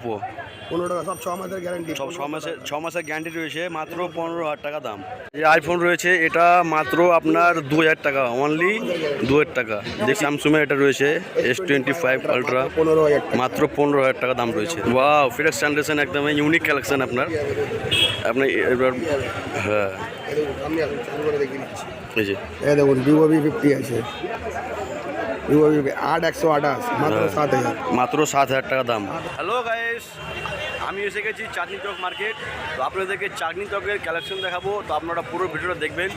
Oppo পনেরো টাকা সব ছ মাসের গ্যারান্টি সব ছ মাসের ছ মাসের গ্যারান্টি রয়েছে মাত্র পনেরো হাজার টাকা দাম। আইফোন রয়েছে এটা মাত্র আপনার দু হাজার টাকা অনলি দু হাজার টাকা। যে স্যামসুংয়ের এটা রয়েছে এস টোয়েন্টি ফাইভ আলট্রা পনেরো হাজার মাত্র পনেরো হাজার টাকা দাম রয়েছে। একদম ইউনিক কালেকশন আপনার। আপনি এবার হ্যাঁ। এই দেখুন, যে ভিভো ভি ফিফটি আছে আট একশো আঠাশ মাত্র হ্যাঁ। সাত হাজার। মাত্র সাত হাজার টাকা দাম। হ্যালো গাইস আমি এসে গেছি চাঁদনি চক মার্কেট। তো আপনাদেরকে চাঁদনি চকের কালেকশন দেখাবো। তো আপনারা পুরো ভিডিওটা দেখবেন।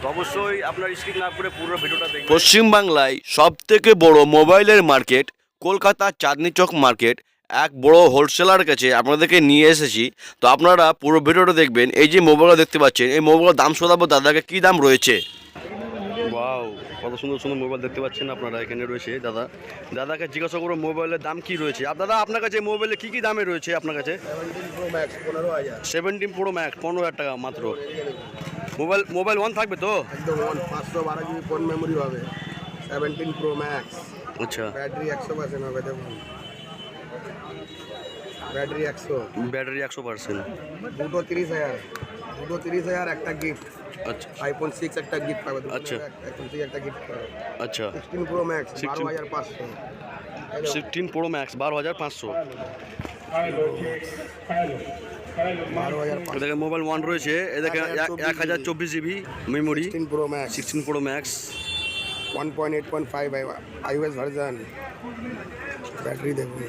তো অবশ্যই আপনার স্ক্রিন না করে পুরো ভিডিওটা দেখবেন। পশ্চিমবাংলায় সব থেকে বড় মোবাইলের মার্কেট কলকাতা চাঁদনি চক মার্কেট। এক বড় হোলসেলার কাছে আপনাদেরকে নিয়ে এসেছি। তো আপনারা পুরো ভিডিওটা দেখবেন। এই যে মোবাইলটা দেখতে পাচ্ছেন, এই মোবাইলের দাম শোধাবো দাদাকে কী দাম রয়েছে? কত সুন্দর সুন্দর মোবাইল দেখতে পাচ্ছেন আপনারা এখানে রয়েছে দাদা। দাদাকে জিজ্ঞাসা করব মোবাইলের দাম কি রয়েছে? আপ দাদা আপনার কাছে মোবাইলে কি কি দামে রয়েছে আপনার কাছে? সেভেন্টিন প্রো ম্যাক্স পনেরো হাজার সেভেন্টিন প্রো ম্যাক্স পনেরো হাজার টাকা মাত্র। মোবাইল মোবাইল ওয়ান থাকবে তো? একদম ওয়ান পাঁচশো বারো জিবি ফোন মেমোরি হবে। সেভেন্টিন প্রো ম্যাক্স আচ্ছা। ব্যাটারি একশো পার্সেন্ট হবে দেখুন। ব্যাটারি একশো। ব্যাটারি একশো পার্সেন্ট দুটো তিরিশ হাজার। দুটো তিরিশ হাজার একটা গিফট আচ্ছা। আইফোন সিক্স একটা গিফট পাবে আচ্ছা। আইফোন সিক্স একটা গিফট পাবে। আচ্ছা। সিক্সটিন প্রো ম্যাক্স 16 বারো হাজার পাঁচশো। সিক্সটিন প্রো ম্যাক্স বারো হাজার পাঁচশো। পাঁচশো। মোবাইল ওয়ান রয়েছে। এদিকে এক হাজার চব্বিশ GB memory sixteen pro max sixteen pro max one point eight point five iOS version battery দেখুন।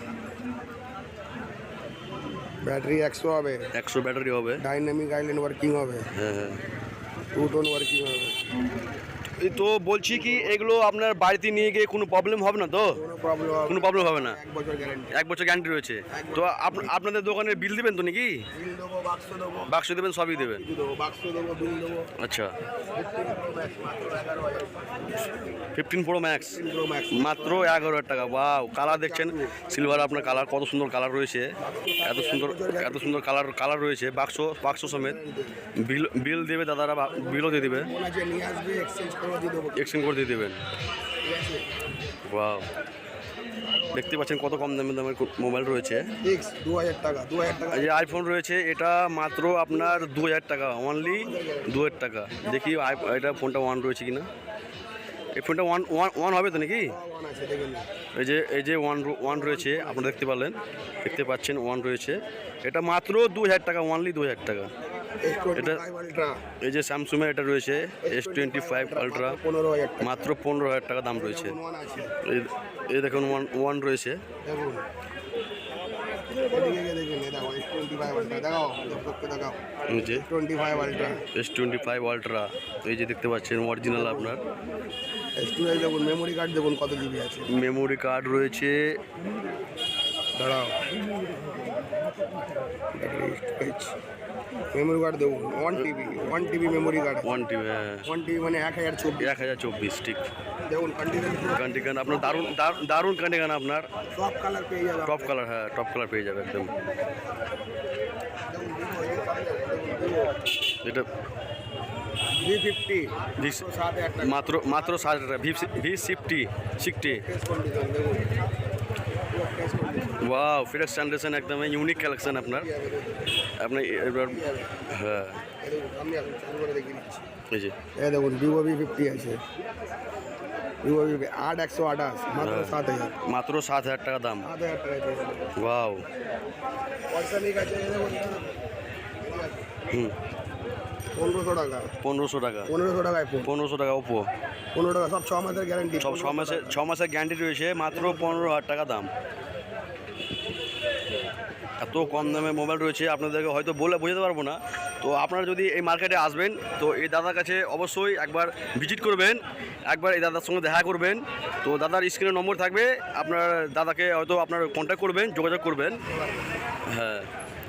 ব্যাটারি একশো হবে। একশো ব্যাটারি হবে। ডাইনামিক আইল্যান্ড ওয়ার্কিং হবে। হ্যাঁ হ্যাঁ। টু টোন ওয়ার্কিং হবে। এই তো বলছি কি এগুলো আপনার বাড়িতে নিয়ে গিয়ে কোনো প্রবলেম হবে না তো? প্রবলেম কোনো প্রবলেম হবে না? এক বছর গ্যারান্টি এক বছর গ্যারান্টি রয়েছে। তো আপ- আপনাদের দোকানে বিল দিবেন তো নাকি? বিল দেবো বাক্স দেবো। বাক্স দেবেন সবই দেবেন? বাক্স দেবো বিল দেবো আচ্ছা। ফিফটিন প্রো ম্যাক্স মাত্র এগারো হাজার টাকা। বাও কালার দেখছেন? সিলভার আপনার কালার কত সুন্দর কালার রয়েছে। এত সুন্দর এত সুন্দর কালার কালার রয়েছে বাক্স বাক্স সমেত। বিল বিল দেবে দাদারা বা- বিলও দিয়ে দেবে। এক্সচেঞ্জ করে দিয়ে দেবেন। ওয়াও দেখতে পাচ্ছেন কত কম দামের দামের মোবাইল রয়েছে। দু হাজার টাকা দু হাজার টাকা যে আইফোন রয়েছে এটা মাত্র আপনার দু হাজার টাকা অনলি দু হাজার টাকা। দেখি এটা ফোনটা ওয়ান রয়েছে কিনা। এই ফোনটা ওয়ান ওয়ান ওয়ান হবে তো নাকি? নিন। এই যে এই যে ওয়ান ওয়ান রয়েছে আপনারা দেখতে পারলেন। দেখতে পাচ্ছেন ওয়ান রয়েছে। এটা মাত্র দু হাজার টাকা অনলি দু হাজার টাকা এটা- এই যে স্যামসুংয়ের এটা রয়েছে এস টোয়েন্টি ফাইভ আলট্রা মাত্র পনেরো হাজার টাকা। দাম রয়েছে। এই- দেখুন ওয়ান ওয়ান রয়েছে। এস টোয়েন্টি ফাইভ আলট্রা এই যে দেখতে পাচ্ছেন অরিজিনাল আপনার। মেমোরি কার্ড দেখুন কত জিবি আছে। মেমোরি কার্ড রয়েছে দাঁড়াও। মেমোরি কার্ড দেখুন one TB one TB memory card one হ্যাঁ। ওয়ান টিবি মানে এক হাজার চব্বিশ। এক হাজার চব্বিশ ঠিক। দেখুন কন্টিনিউ কন্ডিগান আপনার দারুণ দারুণ- দারুণ কন্ডিগান আপনার। সব কালার পেয়ে যাবে টপ কালার হ্যাঁ টপ কালার পেয়ে যাবে একদম। এটা মাত্র মাত্র সাত হাজার টাকা V V sixty sixty wow ফিরেক্স generation একদম ইউনিক কালেকশন আপনার আপনি এবার হ্যাঁ দেখুন আমি এখন চালু করে দেখিয়ে দিচ্ছি এই যে এই দেখুন ভিভো ভি ফিফটি আছে ভিভো ভি আট একশো আঠাশ মাত্র সাত হাজার মাত্র সাত হাজার টাকা দাম সাত হাজার টাকা পেয়ে যাবে ওয়াও পয়সা নিয়ে গেছে এই দেখুন হুম পনেরোশো টাকা। পনেরোশো টাকা। পনেরোশো টাকা ওপো পনেরো টাকা সব ছ মাসের গ্যারান্টি সব ছ মাসের ছ মাসের গ্যারান্টি রয়েছে মাত্র পনেরো হাজার টাকা দাম। এত কম দামে মোবাইল রয়েছে আপনাদেরকে হয়তো বলে বোঝাতে পারব না। তো আপনারা যদি এই মার্কেটে আসবেন তো এই দাদার কাছে অবশ্যই একবার ভিজিট করবেন একবার এই দাদার সঙ্গে দেখা করবেন। তো দাদার স্ক্রিনে নম্বর থাকবে আপনার দাদাকে হয়তো আপনার কন্ট্যাক্ট করবেন যোগাযোগ করবেন। হ্যাঁ।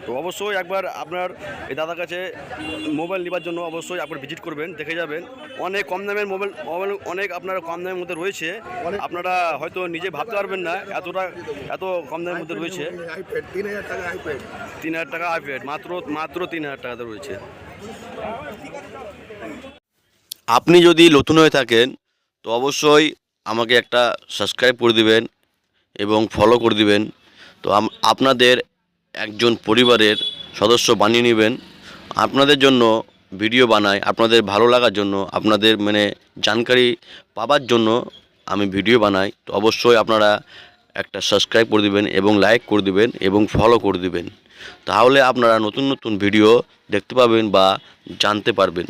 তো অবশ্যই একবার আপনার এই দাদার কাছে মোবাইল নেবার জন্য অবশ্যই একবার ভিজিট করবেন দেখে যাবেন। অনেক কম দামের মোবাইল মোবাইল অনেক আপনার কম দামের মধ্যে রয়েছে। আপনারা হয়তো নিজে ভাবতে পারবেন না এতটা এত কম দামের মধ্যে রয়েছে। তিন হাজার টাকা আইপ্যাড তিন হাজার টাকা আইপ্যাড মাত্র মাত্র তিন হাজার টাকাতে রয়েছে। আপনি যদি নতুন হয়ে থাকেন তো অবশ্যই আমাকে একটা সাবস্ক্রাইব করে দিবেন এবং ফলো করে দিবেন। তো আপনাদের একজন পরিবারের সদস্য বানিয়ে নেবেন। আপনাদের জন্য ভিডিও বানাই, আপনাদের ভালো লাগার জন্য, আপনাদের মানে জানকারি পাবার জন্য আমি ভিডিও বানাই। তো অবশ্যই আপনারা একটা সাবস্ক্রাইব করে দিবেন এবং লাইক করে দিবেন এবং ফলো করে দিবেন। তাহলে আপনারা নতুন নতুন ভিডিও দেখতে পাবেন বা জানতে পারবেন।